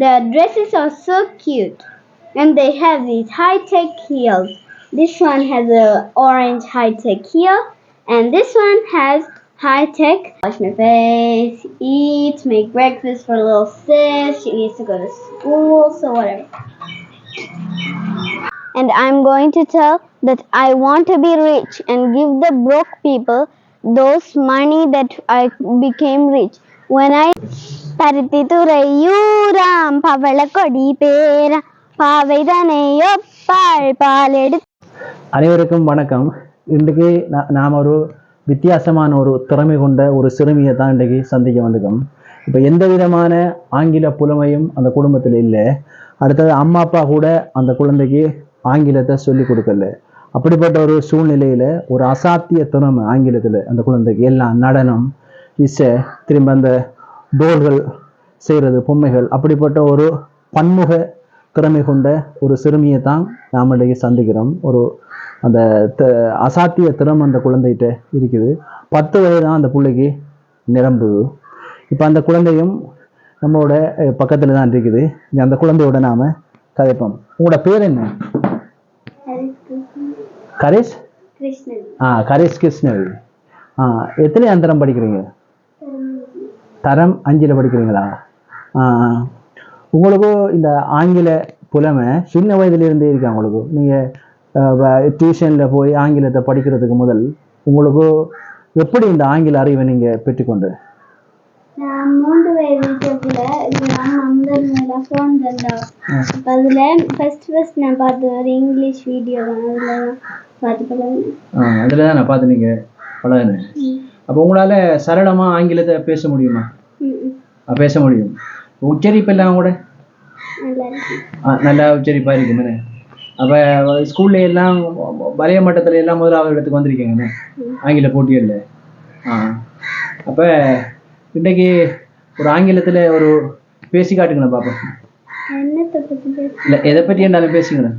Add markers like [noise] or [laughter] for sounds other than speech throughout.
The dresses are so cute. And they have these high-tech heels. This one has a orange high-tech heel. And this one has high-tech. Wash my face, eat, make breakfast for little sis. She needs to go to school, so whatever. And I'm going to tell that I want to be rich and give the broke people those money that I became rich. When I பருத்தி துறையூராம் பவளக்கொடி பேர பாவைதனை பால் எடுத்து அனைவருக்கும் வணக்கம். இன்றைக்கு நா- நாம் ஒரு வித்தியாசமான ஒரு திறமை கொண்ட ஒரு சிறுமியை தான் இன்றைக்கு சந்திக்க வந்திருக்கோம். இப்போ எந்த விதமான ஆங்கில புலமையும் அந்த குடும்பத்தில் இல்லை. அடுத்தது அம்மா அப்பா கூட அந்த குழந்தைக்கு ஆங்கிலத்தை சொல்லி கொடுக்கல. அப்படிப்பட்ட ஒரு சூழ்நிலையில் ஒரு அசாத்திய திறமை ஆங்கிலத்தில் அந்த குழந்தைக்கு. எல்லாம் நடனம் இசை திரும்ப அந்த டோல்கள் செய்கிறது பொம்மைகள். அப்படிப்பட்ட ஒரு பன்முக திறமை கொண்ட ஒரு சிறுமியை தான் நாம் இன்றைக்கு சந்திக்கிறோம். ஒரு அந்த அசாத்திய திறமை அந்த குழந்தைகிட்ட இருக்குது. பத்து வயது தான் அந்த பிள்ளைக்கு நிரம்புது. இப்போ அந்த குழந்தையும் நம்மளோட பக்கத்தில் தான் இருக்குது. அந்த குழந்தையோட நாம் கதைப்போம். உங்களோட பேர் என்ன? கரேஷ்? கிருஷ்ணன் ஆ கரேஷ் கிருஷ்ணவி ஆ எத்தனை அந்தரம் படிக்கிறீங்க? தரம் அஞ்சில் படிக்கிறீங்களா? உங்களுக்கு இந்த ஆங்கில புலமை சின்ன வயதிலிருந்தே இருக்கா உங்களுக்கு? நீங்கள் டியூஷனில் போய் ஆங்கிலத்தை படிக்கிறதுக்கு முதல் உங்களுக்கு எப்படி இந்த ஆங்கில அறிவை நீங்கள் பெற்றுக்கொண்டு? மூன்று வயது இருக்கக்குள்ள நான் நம்பர் மேல ஃபோன் தந்தோம் அப்ப அதுல ஃபர்ஸ்ட் ஃபர்ஸ்ட் நான் பார்த்த ஒரு இங்கிலீஷ் வீடியோ தான். அதுல பார்த்து பழகினேன். அதில் தான் நான் பார்த்து நீங்கள் பழகினேன். அப்போ உங்களால் சரளமாக ஆங்கிலத்தை பேச முடியுமா? பேச முடியும். உச்சரிப்பு எல்லாம் கூட? நல்லா உச்சரிப்பாக இருக்குமே. அப்போ ஸ்கூல்ல எல்லாம் வலைய மட்டத்தில் எல்லாம் முதலாவது இடத்துக்கு வந்திருக்கீங்கண்ணே ஆங்கில போட்டியல்ல ஆ. அப்போ இன்றைக்கு ஒரு ஆங்கிலத்தில் ஒரு பேசி காட்டுங்களேன் பாப்பா இல்லை எதை பற்றி என்னாலும் பேசுங்களேன்.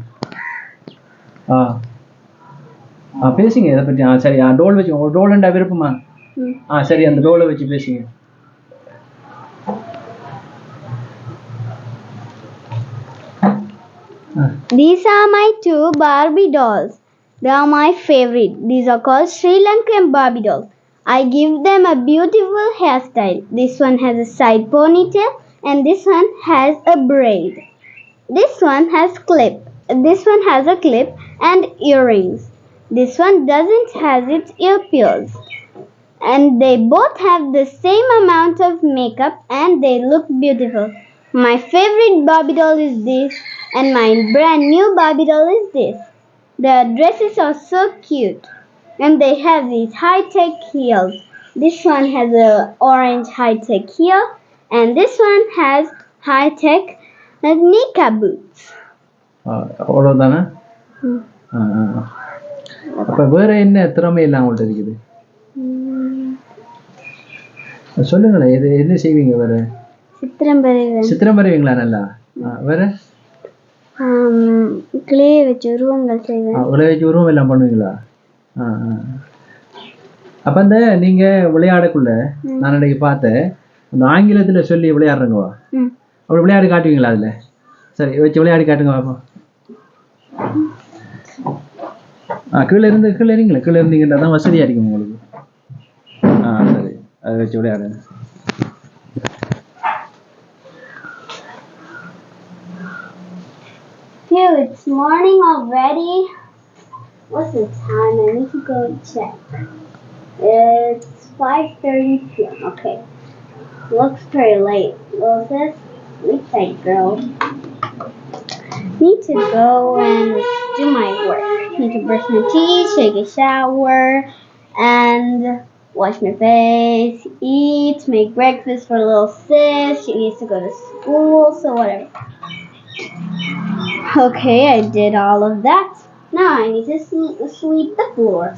ஆ. ஆ பேசுங்க எதை பற்றி ஆ சரி ஆ டோல் வச்சு ஒரு டோல்ண்டா விருப்பமா? ம். ஆ சரி அந்த டோலை வச்சு பேசுங்க ஆ These are my two Barbie dolls. They are my favorite. These are called Sri Lankan Barbie dolls. I give them a beautiful hairstyle. This one has a side ponytail and this one has a braid. This one has clip. This one has a clip and earrings. This one doesn't has its ear pierced. And they both have the same amount of makeup and they look beautiful. My favorite Barbie doll is this and my brand new Barbie doll is this. The dresses are so cute and they have these high-tech heels. This one has a orange high-tech heel and this one has high-tech uh, kneecap boots. ஆ, அவ்வளவுதானே ஆ, ஆ. அப்ப வேற என்ன திறமை எல்லாம் உங்கள்ட்ட இருக்குது சொல்லுங்களேன் இது என்ன செய்வீங்க வேற? சித்திரம் பெறுவேன் சித்திரம் வரைவீங்களா நல்லா வேற கிளே வச்சு உருவங்கள் செய்வேன் ஆ, விளையாட்டு உருவம் எல்லாம் பண்ணுவீங்களா. அப்ப அந்த நீங்க விளையாடக்குள்ள நான் அன்னைக்கு பார்த்தேன் அந்த ஆங்கிலத்துல சொல்லி விளையாடுறங்கவா. அப்படி விளையாடி காட்டுவீங்களா அதுல? சரி வச்சு விளையாடி காட்டுங்க பாப்போம். ஆ கீழே இருந்து கீழே இருங்களேன் கீழே இருந்தீங்கன்னா தான் வசதியா இருக்கும் உங்களுக்கு. 呃，九点的。Dude, it's morning already. What's the time? I need to go check. It's 5.30 p.m. Okay. Looks pretty late. Well, this sleep tight, girl. Need to go and do my work. Need to brush my teeth, take a shower, and wash my face, eat, make breakfast for little sis. She needs to go to school, so whatever. Okay, I did all of that. Now I need to sweep, the floor.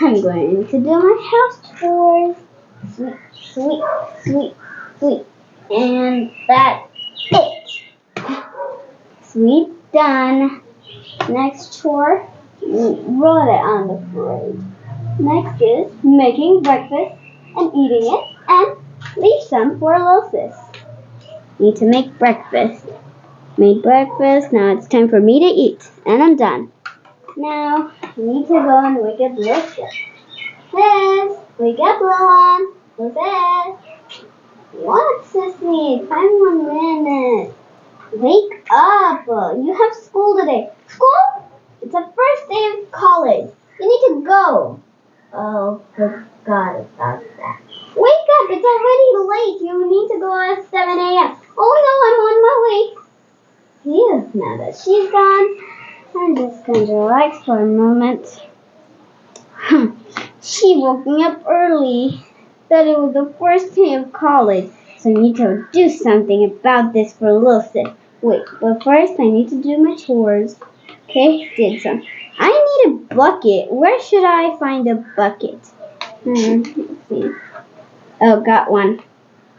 I'm going to do my house chores. Sweep, sweep, sweep, sweep. And that's it. Sweep done. Next chore, roll it on the parade. Next is making breakfast and eating it and leave some for little sis. Need to make breakfast. Made breakfast. Now it's time for me to eat, and I'm done. Now I need to go and wake up Lucius. Sis, wake up, little. Who's this? What, sissy? Time one minute. Wake up! You have school today. School? It's the first day of college. You need to go. Oh, God about that. Wake up! It's already late. You need to go at 7 a.m. Oh no, I'm on my way. Phew, now that she's gone, I'm just going to relax for a moment. [laughs] she woke me up early. That it was the first day of college, so I need to do something about this for Wilson. Wait, but first I need to do my chores. Okay, did some. Need a bucket. Where should I find a bucket? Hmm, let's see. Oh, got one.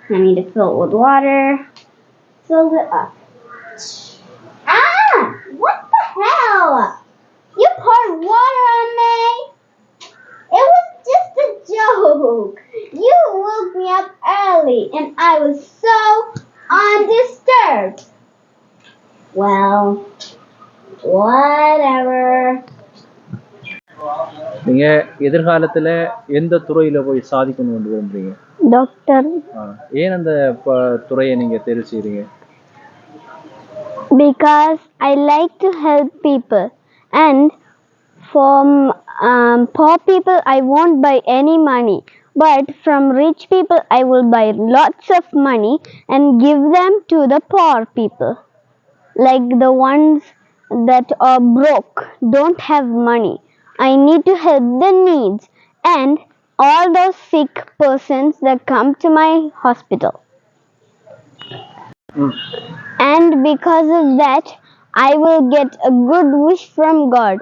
I need to fill it with water. Fill it up. Ah! What the hell? You poured water on me? It was just a joke. You woke me up early and I was so undisturbed. Well, whatever. நீங்க எதிர்காலத்துல எந்த துறையில போய் சாதிக்கணும் விரும்புறீங்க ஆ, ஏன் அந்த ப- துறையை நீங்க தேர்வு because I like to help people and from um, poor people I won't buy any money but from rich people I will buy lots of money and give them to the poor people like the ones that are broke don't have money I need to help the needs and all those sick persons that come to my hospital. ம் and because of that i will get a good wish from god.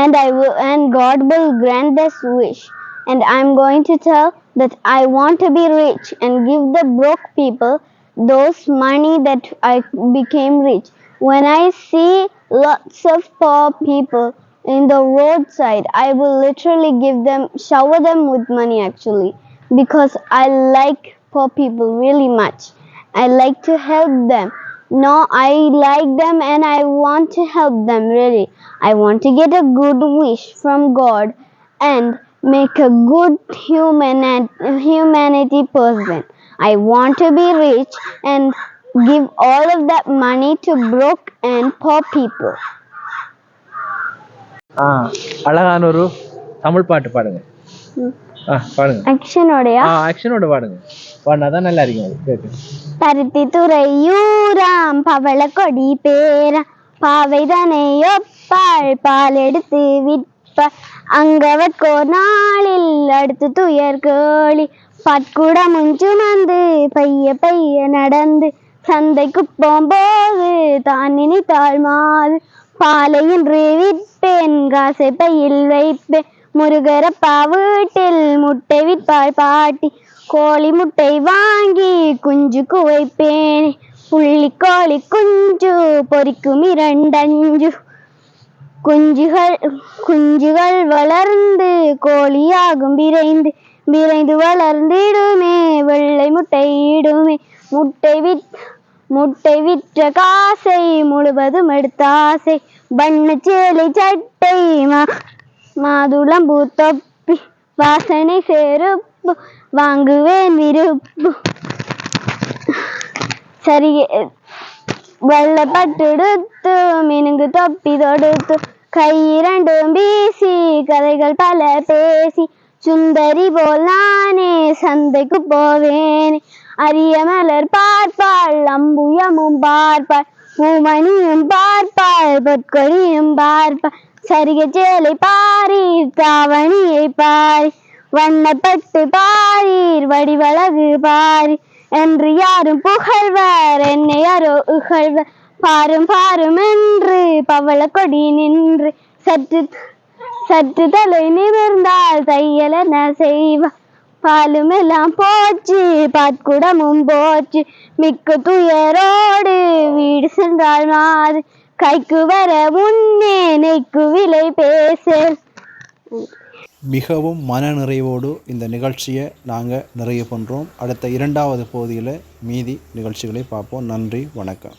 And i will and god will grant this wish. And i'm going to tell that i want to be rich and give the broke people those money that i became rich. When i see lots of poor people in the roadside i will literally give them shower them with money actually because i like poor people really much I like to help them. No, I like them and I want to help them really. I want to get a good wish from God and make a good human and humanity person. I want to be rich and give all of that money to broke and poor people. ஆ அழகான ஒரு தமிழ் பாட்டு பாடுங்க. ஆ பாடுங்க. ஓடையா ஆ ஆக்ஷனோட பாடுங்க. பாடினாதான் நல்லா இருக்கும். அது கேட்க பருத்தி துறையூராம் பவள கொடி பேரா பாவைதனை ஒப்பாள் பால் எடுத்து விற்ப அங்கவற்கோ நாளில் அடுத்து துயர் கேளி பட்குட முஞ்சுமந்து பைய பைய நடந்து. சந்தைக்கு போகும்போது தான் நினைத்தாள் மாது பாலையில் விற்பேன் காசை பையில் வைப்பேன். முருகரப்பா வீட்டில் முட்டை விற்பாள் பாட்டி. கோழி முட்டை வாங்கி குஞ்சுக்கு வைப்பேன் புள்ளி கோழி குஞ்சு பொறிக்கும் இரண்டஞ்சு. குஞ்சுகள் குஞ்சுகள் வளர்ந்து கோழியாகும் விரைந்து. விரைந்து வளர்ந்திடுமே வெள்ளை முட்டையிடுமே முட்டை வித் முட்டை விற்ற காசை முழுவதும் எடுத்தாசை பண்ணு வண்ண சேலை சட்டை மா மாதுளம்பூ தொப்பி வாசனை செருப்பு வாங்குவேன் விருப்பு. சரி வெள்ளப்பட்டுடுத்து மினுங்கு தொப்பி தொடுத்து கையிரண்டும் வீசி கதைகள் பல பேசி சுந்தரி போல் நானே சந்தைக்கு போவேன். அரிய மலர் பார்ப்பாள் அம்புயமும் பார்ப்பாள் பூமணியும் பார்ப்பாள் பொற்கொடியும் பார்ப்பாள். சரிக சேலை பாரீர் தாவணியை பாரி வண்ணப்பட்டு பாரீர் வடிவழகு பாரி என்று யாரும் புகழ்வர் என்னை யாரோ இகழ்வர் பாரும் பாரும் என்று பவள கொடி நின்று சற்று சற்று தலை நிமிர்ந்தால் தையலென செய்வார்? பாலும் எல்லாம் போச்சு பாட்குடமும் போச்சு. மிக்க துயரோடு வீடு சென்றால் மாது கைக்கு வர முன்னே நெய்க்கு விலை பேச. மிகவும் மனநிறைவோடு இந்த நிகழ்ச்சியை நாங்கள் நிறைவு பண்ணுறோம் அடுத்த இரண்டாவது பகுதியில் மீதி நிகழ்ச்சிகளை பார்ப்போம். நன்றி வணக்கம்.